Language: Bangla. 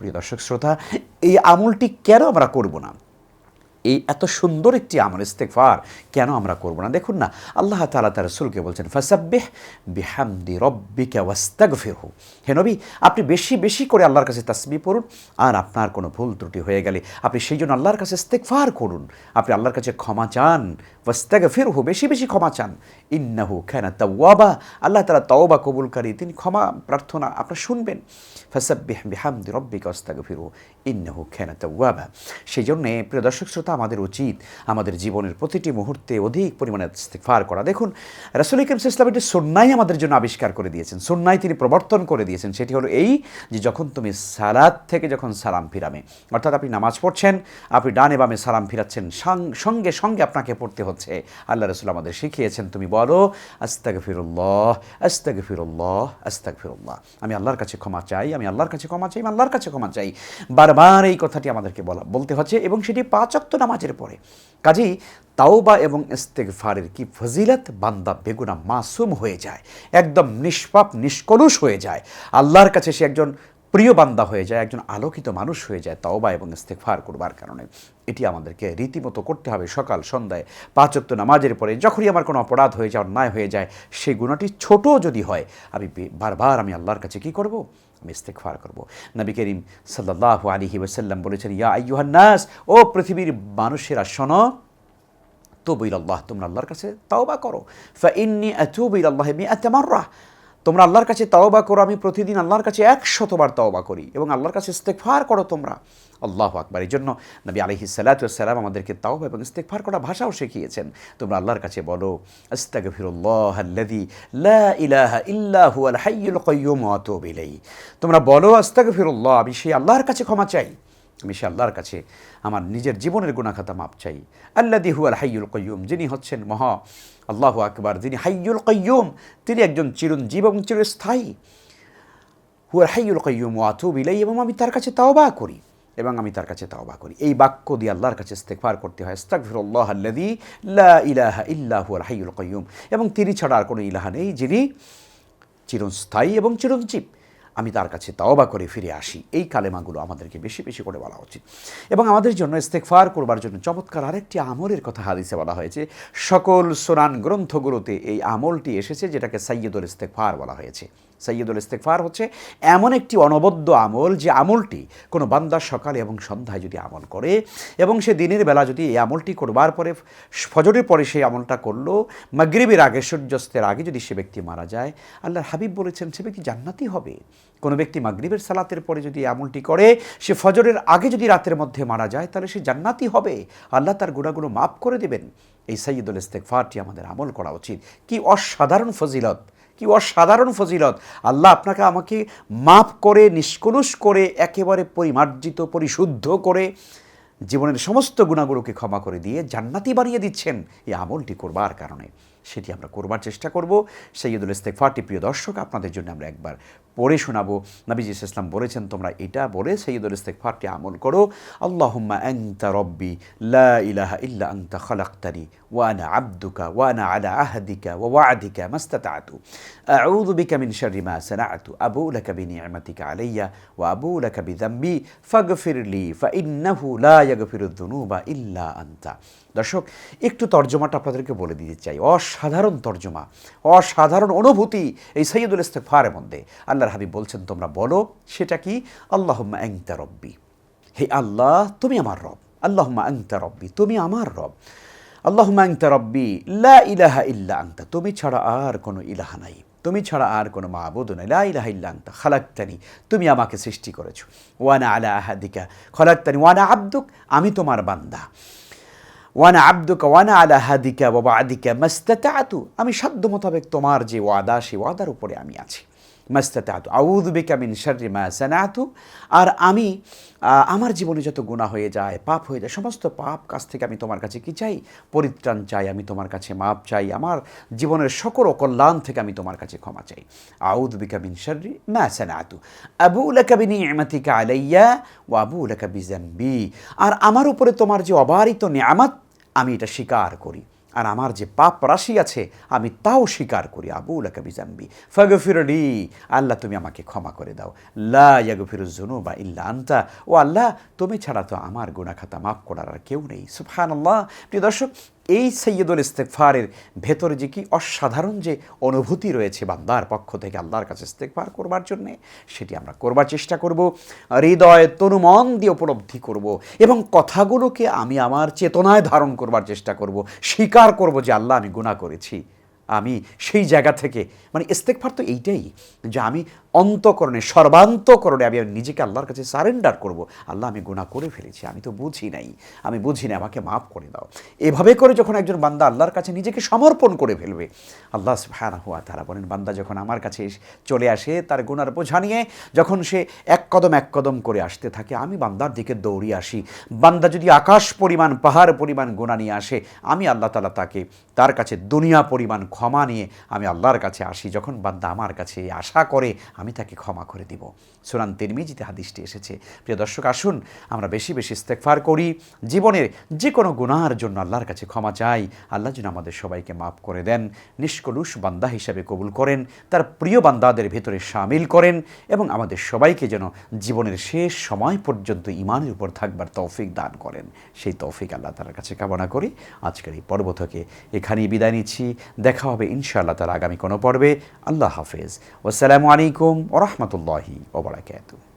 প্রিয় দর্শক শ্রোতা এই আমলটি কেন আমরা করব না? এই এত সুন্দর একটি আমল ইস্তেকফার কেন আমরা করব না? দেখুন না, আল্লাহ তালা তার রসুলকে বলছেন, ফাসাব্বেহ বিহামদি রব্বিকা ওয়াস্তাগফিরহু। হে নবী, আপনি বেশি বেশি করে আল্লাহর কাছে তাসবি পড়ুন, আর আপনার কোনো ভুল ত্রুটি হয়ে গেলে আপনি সেই জন্য আল্লাহর কাছে ইস্তেকফার করুন। আপনি আল্লাহর কাছে ক্ষমা চান, ওয়াস্তাগফিরহু, বেশি বেশি ক্ষমা চান। ইন্নাহু খানা তাওয়াবা, আল্লাহ তালা তওবা কবুলকারী, তিনি ক্ষমা প্রার্থনা আপনার শুনবেন। ফাসাব্বিহ বিহামদি রব্বিকা ওয়াস্তাগফিরহু, ইন্নাহু খানা তাওয়াবা। সেই জন্যে প্রিয় দর্শক শ্রোতা আমাদের উচিত। আমাদের জীবনের প্রতিটি মুহূর্তে অধিক পরিমাণে ইস্তেগফার করা। দেখুন, রাসূল করিম ইসলাম একটি সন্ন্যাই আমাদের জন্য আবিষ্কার করে দিয়েছেন সন্ন্যায় তিনি প্রবর্তন করে দিয়েছেন, সেটি হলো এই যে যখন তুমি সালাদ থেকে যখন সালাম ফিরাবে, অর্থাৎ আপনি নামাজ পড়ছেন, আপনি ডানে বামে সালাম ফিরাচ্ছেন সঙ্গে সঙ্গে আপনাকে পড়তে হচ্ছে। আল্লাহ রসুল আমাদের শিখিয়েছেন, তুমি বলো আস্তাক ফিরুল্লাহ আস্তাক ফিরুল্লাহ আস্তাক ফিরুল্লাহ আমি আল্লাহর কাছে ক্ষমা চাই, আমি আল্লাহর কাছে ক্ষমা চাই, আমি আল্লাহর কাছে ক্ষমা চাই। বারবার এই কথাটি আমাদেরকে বলা, বলতে হচ্ছে এবং সেটি পাঁচক্ত নামাজের পরে। কাজেই তাওবা এবং ইস্তেকফারের কি ফজিলত? বান্দা বেগুনা মাসুম হয়ে যায়, একদম নিষ্পাপ, নিষ্কলুষ হয়ে যায়। আল্লাহর কাছে সে একজন প্রিয় বান্দা হয়ে যায়, একজন আলোকিত মানুষ হয়ে যায় তাওবা এবং ইস্তেগফার করবার কারণে। এটি আমাদেরকে রীতিমতো করতে হবে সকাল, সন্ধ্যায় পাঁচক্ত নামাজের পরে। যখনই আমার কোনো অপরাধ হয়ে যায়, অন্যায় হয়ে যায়, সেই গুণাটি ছোট যদি হয়, আমি বারবার আমি আল্লাহর কাছে কি করব? আমি ইস্তেগফার করব। নবী করিম সাল্লাল্লাহু আলাইহি ওয়াসাল্লাম বলেছেন, ইয়া আইয়ুহান নাস ও পৃথিবীর মানুষেরা, শোনো, তুবু ইলাল্লাহ, তোমরা আল্লাহর কাছে তাওবা করো। ফা ইন্নি আতুবু ইলাল্লাহ মিআতা মাররা। তোমরা আল্লাহর কাছে তাওবা করো, আমি প্রতিদিন আল্লাহর কাছে একশতবার তাওবা করি এবং আল্লাহর কাছে ইস্তেগফার করো তোমরা। আল্লাহ আকবার। এই জন্য নবী আলাইহি সাল্লাম আমাদেরকে তাওবা এবং ইস্তেগফার করা ভাষাও শিখিয়েছেন। তোমরা আল্লাহর কাছে বলো ইলাইহি। তোমরা বলো, আস্তাগফিরুল্লাহ, আমি সেই আল্লাহর কাছে ক্ষমা চাই। আমি সে আল্লাহর কাছে আমার নিজের জীবনের গুণাখাতা মাপ চাই। আল্লাদি হুয়াল হাইয়ুল কয়্যুম যিনি হচ্ছেন মহা আল্লাহ আকবার, যিনি হাইয়ুল কয়্যুম তিনি একজন চিরঞ্জীব এবং চিরস্থায়ী। হুয়াল হাইয়ুল কয়্যুম ওয়াতুব ইলাই এবং আমি তার কাছে তাওবা করি, এবং আমি তার কাছে তাওবা করি। এই বাক্য দিয়ে আল্লাহর কাছে ইস্তেগফার করতে হয়। আস্তাগফিরুল্লাহ আল্লাযী লা ইলাহা ইল্লা হুয়াল হাইয়ুল কয়্যুম এবং তিনি ছাড়া আর কোনো ইলাহা নেই যিনি চিরস্থায়ী এবং চিরঞ্জীব। আমি তার কাছে তাওবা করে ফিরে আসি। এই কালেমাগুলো আমাদেরকে বেশি বেশি করে বলা উচিত। এবং আমাদের জন্য ইস্তেকফার করবার জন্য চমৎকার আরেকটি আমলের কথা হাদিসে বলা হয়েছে, সকল সোনান গ্রন্থগুলোতে এই আমলটি এসেছে যেটাকে সাইয়দুল ইস্তেকফার বলা হয়েছে। সৈয়দুল ইস্তেকফার হচ্ছে এমন একটি অনবদ্য আমল যে আমলটি কোনো বান্দার সকালে এবং সন্ধ্যায় যদি আমল করে এবং সে দিনের বেলা যদি এই আমলটি করবার পরে ফজরের পরে সেই আমলটা করল, মাগরিবের আগে, সূর্যাস্তের আগে যদি সে ব্যক্তি মারা যায়, আল্লাহর হাবিব বলেছেন সে ব্যক্তি জান্নাতি হবে। কোনো ব্যক্তি মাগরিবের সালাতের পরে যদি আমলটি করে, সে ফজরের আগে যদি রাতের মধ্যে মারা যায়, তাহলে সে জান্নাতি হবে। আল্লাহ তার গুণাগুলো মাফ করে দেবেন। এই সৈয়দুল ইস্তেকফারটি আমাদের আমল করা উচিত। কি অসাধারণ ফজিলত! কি অসাধারণ ফজিলত। আল্লাহ আপনাকে আমাকে মাফ করে, নিষ্কলুষ করে, একেবারে পরিমার্জিত, পরিশুদ্ধ করে জীবনের সমস্ত গুণাগুলোকে ক্ষমা করে দিয়ে জান্নাতি বানিয়ে দিচ্ছেন। এই আমলটি করবার কারণে। সেটি আমরা করবার চেষ্টা করব। সৈয়দুল ইস্তেকফারটি প্রিয় দর্শক, আপনাদের জন্য আমরা একবার পড়ে শোনাবো। নবীজি ইসলাম বলেছেন, তোমরা এটা বলে সৈয়দুল ইস্তেকফারটি আমল করো, আল্লাহুম্মা আনতা রব্বি, লা ইলাহা ইল্লা আনতা খালাকতানি, ওয়া আনা আবদুকা, ওয়া আনা আলা আহদিকা, ওয়া ওয়া'দিকা মাস্তাতা'তু, আউযু বিকা মিন শাররি মা সানা'তু, আবু লাকা বিনি'মাতিকা আলাইয়া, ওয়া আবু লাকা বিযামবি ফাগফির লি ফাইন্নাহু লা ইয়াগফিরুদ যুনুবা ইল্লা আনতা। দর্শক, একটু তর্জমাটা আপনাদেরকে বলে দিতে চাই। অসাধারণ তর্জমা, অসাধারণ অনুভূতি এই সৈয়দুল ইস্তেকফারের মধ্যে। আল্লাহর হাবিব বলছেন, তোমরা বলো, সেটা কি? আল্লাহুম্মা আনতা রব্বি। হে আল্লাহ, তুমি আমার রব। আল্লাহুম্মা আনতা রব্বি, তুমি আমার রব। আল্লাহুম্মা আনতা রব্বি, লা ইলাহা ইল্লা আংতা তুমি ছাড়া আর কোনো ইলাহা নাই। তুমি ছাড়া আর কোনো মাহবুদ নাই। লা ইলাহা ইল্লা আনতা, খালাক্তানি। তুমি আমাকে সৃষ্টি করেছ। ওয়ানা আলা আহাদিকা, খালাক্তানি। ওয়ানা আব্দুক, আমি তোমার বান্দা। ওয়ানা আব্দুকা, ওয়ানা আলা হাদিকা বাবা আদিকা মাস্তাতাতু। আমি সাধ্য মোতাবেক তোমার যে ওয়াদা, সেই ওয়াদার উপরে আমি আছি। মাস্তাতাতু আউযু বিকা মিন শাররি মা সানাতু আর আমি আমার জীবনে যত গুনাহ হয়ে যায়, পাপ হয়ে যায়, সমস্ত পাপ কাছ থেকে আমি তোমার কাছে কি চাই? পরিত্রাণ চাই আমি তোমার কাছে, মাপ চাই। আমার জীবনের সকল অকল্যাণ থেকে আমি তোমার কাছে ক্ষমা চাই। আউযু বিকা মিন শাররি মা সানাতু। আবু লাকা বিনি'মাতিকা আলাইয়া ও আবু লাকা বিযামবি আর আমার উপরে তোমার যে অবারিত নিয়ামত, আমি এটা স্বীকার করি। আর আমার যে পাপ রাশি আছে, আমি তাও স্বীকার করি। আবু লাকাবি জানবি। ফাগফিরলি আল্লাহ, তুমি আমাকে ক্ষমা করে দাও। লা জুনু বা ইল্লা আন্তা। ও আল্লাহ, তুমি ছাড়া তো আমার গুণাখাতা মাফ করার আর কেউ নেই। সুবহানাল্লাহ। প্রিয় দর্শক এই সৈয়দুল ইস্তেকফারের ভেতরে যে কি অসাধারণ যে অনুভূতি রয়েছে বান্দার পক্ষ থেকে আল্লাহর কাছে ইস্তেকফার করবার জন্যে, সেটি আমরা করবার চেষ্টা করব, হৃদয় তনুমন দিয়ে উপলব্ধি করব এবং কথাগুলোকে আমি আমার চেতনায় ধারণ করবার চেষ্টা করব, স্বীকার করব যে আল্লাহ আমি গুণা করেছি। আমি সেই জায়গা থেকে মানে ইস্তেকফার তো এইটাই যে আমি অন্তকরণে, সর্বান্তকরণে আমি নিজেকে আল্লাহর কাছে সারেন্ডার করব। আল্লাহ, আমি গুণা করে ফেলেছি, আমি তো বুঝি নাই, আমি বুঝি না আমাকে মাফ করে দাও। এভাবে করে যখন একজন বান্দা আল্লাহর কাছে নিজেকে সমর্পণ করে ফেলবে, আল্লাহ হ্যাঁ হুয়া তারা বলেন, বান্দা যখন আমার কাছে চলে আসে তার গুনার বোঝা নিয়ে, যখন সে এক কদম এক কদম করে আসতে থাকে, আমি বান্দার দিকে দৌড়িয়ে আসি। বান্দা যদি আকাশ পরিমাণ, পাহাড় পরিমাণ গুণা নিয়ে আসে, আমি আল্লাহ তালা তাকে, তার কাছে দুনিয়া পরিমাণ ক্ষমা নিয়ে আমি আল্লাহর কাছে আসি। যখন বান্দা আমার কাছে আশা করে, আমি তাকে ক্ষমা করে দিব। সুরান তিরমিজিতে হাদিসটি এসেছে। প্রিয় দর্শক, আসুন আমরা বেশি বেশি ইস্তেকফার করি। জীবনের যে কোনো গুনার জন্য আল্লাহর কাছে ক্ষমা চাই। আল্লাহ যেন আমাদের সবাইকে মাফ করে দেন, নিষ্কলুষ বান্দা হিসাবে কবুল করেন, তার প্রিয় বান্দাদের ভেতরে সামিল করেন এবং আমাদের সবাইকে যেন জীবনের শেষ সময় পর্যন্ত ইমানের উপর থাকবার তৌফিক দান করেন। সেই তৌফিক আল্লাহ তার কাছে কামনা করি। আজকের এই পর্ব থেকে এখানেই বিদায় নিচ্ছি। দেখা হবে ইনশাআল্লাহ তার আগামী কোনো পর্বে। আল্লাহ হাফেজ। ওসালামু আলাইকুম ওরহমতুল্লাহি ওবরাকাতু